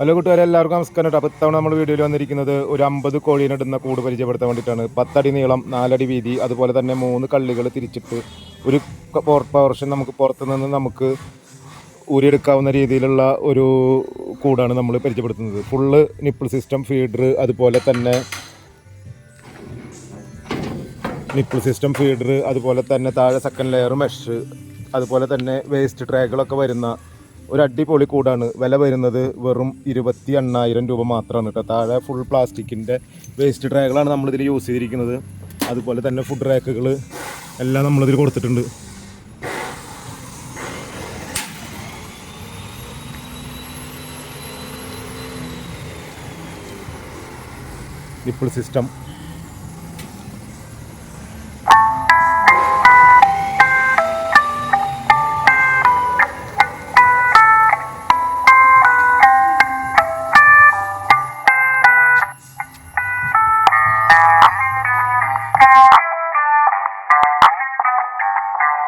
Hello കൂട്ടുകാരെ എല്ലാവർക്കും നമസ്കാരം കേട്ടോ. അപ്പോൾ ഇത്തവണ നമ്മൾ വീഡിയോയിൽ വന്നിരിക്കുന്നത് ഒരു അമ്പത് കോഴീനിടുന്ന കൂട് പരിചയപ്പെടുത്താൻ വേണ്ടിയിട്ടാണ്. പത്തടി നീളം നാലടി വീതി അതുപോലെ തന്നെ മൂന്ന് കള്ളികൾ തിരിച്ചിട്ട് ഒരു പോർഷൻ നമുക്ക് പുറത്തു നിന്ന് നമുക്ക് ഊരിയെടുക്കാവുന്ന രീതിയിലുള്ള ഒരു കൂടാണ് നമ്മൾ പരിചയപ്പെടുത്തുന്നത്. ഫുള്ള് നിപ്പിൾ സിസ്റ്റം ഫീഡർ അതുപോലെ തന്നെ നിപ്പിൾ സിസ്റ്റം ഫീഡർ അതുപോലെ തന്നെ താഴെ സെക്കൻഡ് ലെയർ മെഷ് അതുപോലെ തന്നെ വേസ്റ്റ് ട്രാക്കുകളൊക്കെ വരുന്ന ഒരു അടിപൊളി കൂടാണ്. വില വരുന്നത് വെറും ഇരുപത്തി എണ്ണായിരം രൂപ മാത്രമാണ് കേട്ടോ. താഴെ ഫുൾ പ്ലാസ്റ്റിക്കിന്റെ വേസ്റ്റ് ട്രാക്കുകളാണ് നമ്മളിതിൽ യൂസ് ചെയ്തിരിക്കുന്നത്. അതുപോലെ തന്നെ ഫുഡ് റാക്കുകൾ എല്ലാം നമ്മളിതിൽ കൊടുത്തിട്ടുണ്ട്. Nipple system Thank you.